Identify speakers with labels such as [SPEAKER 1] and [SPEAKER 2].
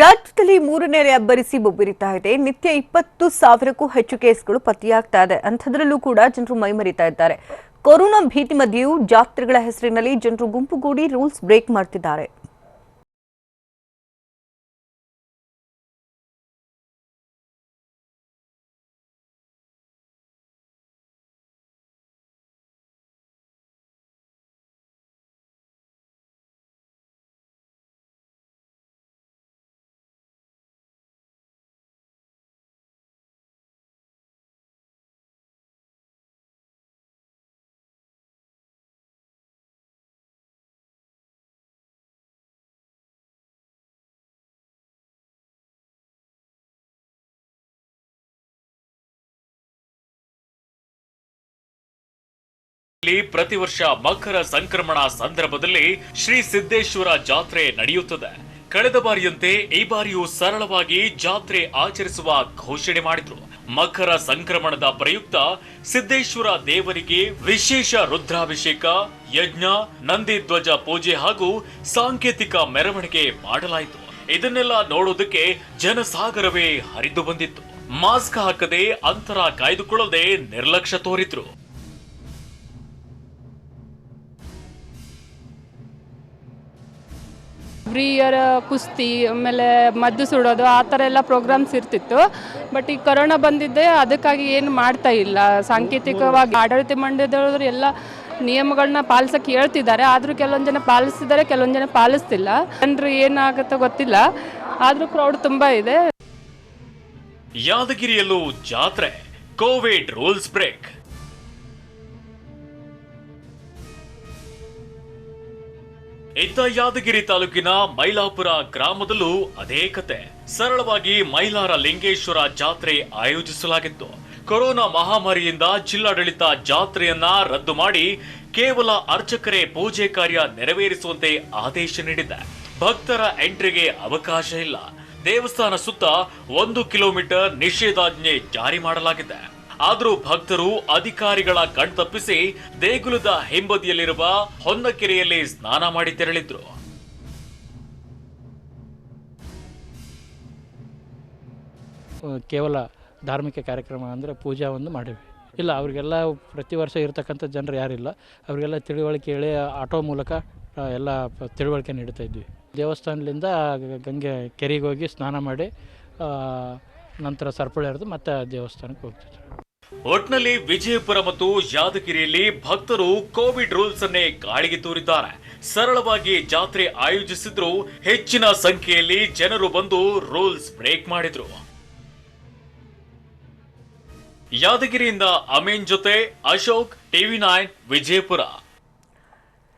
[SPEAKER 1] ರಾಜ್ಯದಲ್ಲಿ ಮೂರನೇ ಅಬ್ಬರಿಸಿ ಬೊಬ್ಬಿರಿತಾ ಇದೆ. ನಿತ್ಯ ಇಪ್ಪತ್ತು ಸಾವಿರಕ್ಕೂ ಹೆಚ್ಚು ಕೇಸ್ಗಳು ಪತ್ತೆಯಾಗ್ತಾ ಇದೆ. ಅಂಥದ್ರಲ್ಲೂ ಕೂಡ ಜನರು ಮೈಮರಿತಾ ಇದ್ದಾರೆ. ಕೊರೋನಾ ಭೀತಿ ಮಧ್ಯೆಯೂ ಜಾತ್ರೆಗಳ ಹೆಸರಿನಲ್ಲಿ ಜನರು ಗುಂಪುಗೂಡಿ ರೂಲ್ಸ್ ಬ್ರೇಕ್ ಮಾಡ್ತಿದ್ದಾರೆ.
[SPEAKER 2] ಪ್ರತಿ ವರ್ಷ ಮಕರ ಸಂಕ್ರಮಣ ಸಂದರ್ಭದಲ್ಲಿ ಶ್ರೀ ಸಿದ್ದೇಶ್ವರ ಜಾತ್ರೆ ನಡೆಯುತ್ತದೆ. ಕಳೆದ ಬಾರಿಯಂತೆ ಈ ಬಾರಿಯೂ ಸರಳವಾಗಿ ಜಾತ್ರೆ ಆಚರಿಸುವ ಘೋಷಣೆ ಮಾಡಿದ್ರು. ಮಕರ ಸಂಕ್ರಮಣದ ಪ್ರಯುಕ್ತ ಸಿದ್ದೇಶ್ವರ ದೇವರಿಗೆ ವಿಶೇಷ ರುದ್ರಾಭಿಷೇಕ, ಯಜ್ಞ, ನಂದಿ ಧ್ವಜ ಪೂಜೆ ಹಾಗೂ ಸಾಂಕೇತಿಕ ಮೆರವಣಿಗೆ ಮಾಡಲಾಯಿತು. ಇದನ್ನೆಲ್ಲ ನೋಡೋದಕ್ಕೆ ಜನಸಾಗರವೇ ಹರಿದು ಬಂದಿತ್ತು. ಮಾಸ್ಕ್ ಹಾಕದೆ ಅಂತರ ಕಾಯ್ದುಕೊಳ್ಳದೆ ನಿರ್ಲಕ್ಷ್ಯ ತೋರಿದ್ರು.
[SPEAKER 3] ಎವ್ರಿ ಕುಸ್ತಿ, ಆಮೇಲೆ ಮದ್ದು ಸುಡೋದು, ಆ ಥರ ಎಲ್ಲ ಪ್ರೋಗ್ರಾಮ್ಸ್ ಇರ್ತಿತ್ತು. ಬಟ್ ಈ ಕೊರೋನಾ ಬಂದಿದ್ದೆ, ಅದಕ್ಕಾಗಿ ಏನು ಮಾಡ್ತಾ ಇಲ್ಲ. ಸಾಂಕೇತಿಕವಾಗಿ ಆಡಳಿತ ಮಂಡಳಿದವರು ಎಲ್ಲ ನಿಯಮಗಳನ್ನ ಪಾಲಿಸಕ್ಕೆ ಹೇಳ್ತಿದ್ದಾರೆ. ಆದರೂ ಕೆಲವೊಂದು ಜನ ಪಾಲಿಸ್ತಿದ್ದಾರೆ, ಕೆಲವೊಂದು ಜನ ಪಾಲಿಸ್ತಿಲ್ಲ. ಜನರು ಏನಾಗುತ್ತೋ ಗೊತ್ತಿಲ್ಲ. ಆದರೂ ಕ್ರೌಡ್ ತುಂಬ ಇದೆ.
[SPEAKER 2] ಯಾದಗಿರಿಯಲ್ಲೂ ಜಾತ್ರೆ. ಕೋವಿಡ್ ರೂಲ್ಸ್ ಬ್ರೇಕ್ ಇತ್ತ ಯಾದಗಿರಿ ತಾಲೂಕಿನ ಮೈಲಾಪುರ ಗ್ರಾಮದಲ್ಲೂ ಅದೇ ಕತೆ. ಸರಳವಾಗಿ ಮೈಲಾರ ಲಿಂಗೇಶ್ವರ ಜಾತ್ರೆ ಆಯೋಜಿಸಲಾಗಿತ್ತು. ಕೊರೋನಾ ಮಹಾಮಾರಿಯಿಂದ ಜಿಲ್ಲಾಡಳಿತ ಜಾತ್ರೆಯನ್ನ ರದ್ದು ಮಾಡಿ ಕೇವಲ ಅರ್ಚಕರೇ ಪೂಜೆ ಕಾರ್ಯ ನೆರವೇರಿಸುವಂತೆ ಆದೇಶ ನೀಡಿದೆ. ಭಕ್ತರ ಎಂಟ್ರಿಗೆ ಅವಕಾಶ ಇಲ್ಲ. ದೇವಸ್ಥಾನ ಸುತ್ತ ಒಂದು ಕಿಲೋಮೀಟರ್ ನಿಷೇಧಾಜ್ಞೆ ಜಾರಿ ಮಾಡಲಾಗಿದೆ. ಆದರೂ ಭಕ್ತರು ಅಧಿಕಾರಿಗಳ ಕಣ್ತಪ್ಪಿಸಿ ದೇಗುಲದ ಹಿಂಬದಿಯಲ್ಲಿರುವ ಹೊನ್ನಕೆರೆಯಲ್ಲಿ ಸ್ನಾನ ಮಾಡಿ ತೆರಳಿದ್ರು.
[SPEAKER 4] ಕೇವಲ ಧಾರ್ಮಿಕ ಕಾರ್ಯಕ್ರಮ ಅಂದರೆ ಪೂಜಾ ಒಂದು ಮಾಡಿವಿ. ಇಲ್ಲ, ಅವರಿಗೆಲ್ಲ ಪ್ರತಿ ವರ್ಷ ಇರ್ತಕ್ಕಂಥ ಜನರು ಯಾರಿಲ್ಲ. ಅವರಿಗೆಲ್ಲ ತಿಳುವಳಿಕೆ ಹೇಳಿ ಆಟೋ ಮೂಲಕ ಎಲ್ಲ ತಿಳುವಳಿಕೆ ನೀಡ್ತಾ ಇದ್ವಿ. ದೇವಸ್ಥಾನದಿಂದ ಗಂಗೆ ಕೆರೆಗೆ ಹೋಗಿ ಸ್ನಾನ ಮಾಡಿ ನಂತರ ಸರಪಳಿ ಹಿಡಿದು ಮತ್ತೆ ದೇವಸ್ಥಾನಕ್ಕೆ ಹೋಗ್ತಿದ್ರು.
[SPEAKER 2] ಒಟ್ನಲ್ಲಿ ವಿಜಯಪುರ ಮತ್ತು ಯಾದಗಿರಿಯಲ್ಲಿ ಭಕ್ತರು ಕೋವಿಡ್ ರೂಲ್ಸ್ ಅನ್ನೇ ಗಾಳಿಗೆ ತೂರಿದ್ದಾರೆ. ಸರಳವಾಗಿ ಜಾತ್ರೆ ಆಯೋಜಿಸಿದ್ರು ಹೆಚ್ಚಿನ ಸಂಖ್ಯೆಯಲ್ಲಿ ಜನರು ಬಂದು ರೂಲ್ಸ್ ಬ್ರೇಕ್ ಮಾಡಿದ್ರು. ಯಾದಗಿರಿಯಿಂದ ಅಮೀನ್ ಜೊತೆ ಅಶೋಕ್, ಟಿವಿ ನೈನ್, ವಿಜಯಪುರ.